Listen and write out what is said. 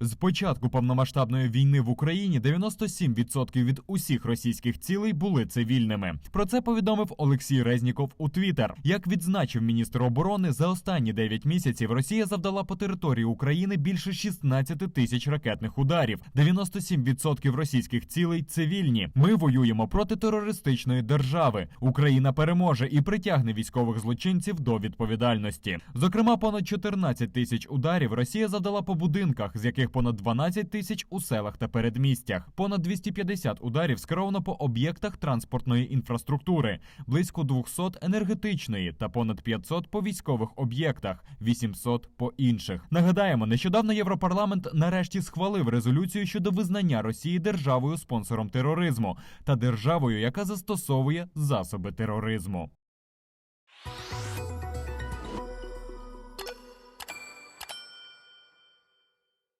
З початку повномасштабної війни в Україні 97% від усіх російських цілей були цивільними. Про це повідомив Олексій Резніков у Твіттер. Як відзначив міністр оборони, за останні 9 місяців Росія завдала по території України більше 16 тисяч ракетних ударів. 97% російських цілей цивільні. Ми воюємо проти терористичної держави. Україна переможе і притягне військових злочинців до відповідальності. Зокрема, понад 14 тисяч ударів Росія завдала по будинках, з яких понад 12 тисяч у селах та передмістях. Понад 250 ударів скеровано по об'єктах транспортної інфраструктури, близько 200 енергетичної та понад 500 по військових об'єктах, 800 по інших. Нагадаємо, нещодавно Європарламент нарешті схвалив резолюцію щодо визнання Росії державою спонсором тероризму та державою, яка застосовує засоби тероризму.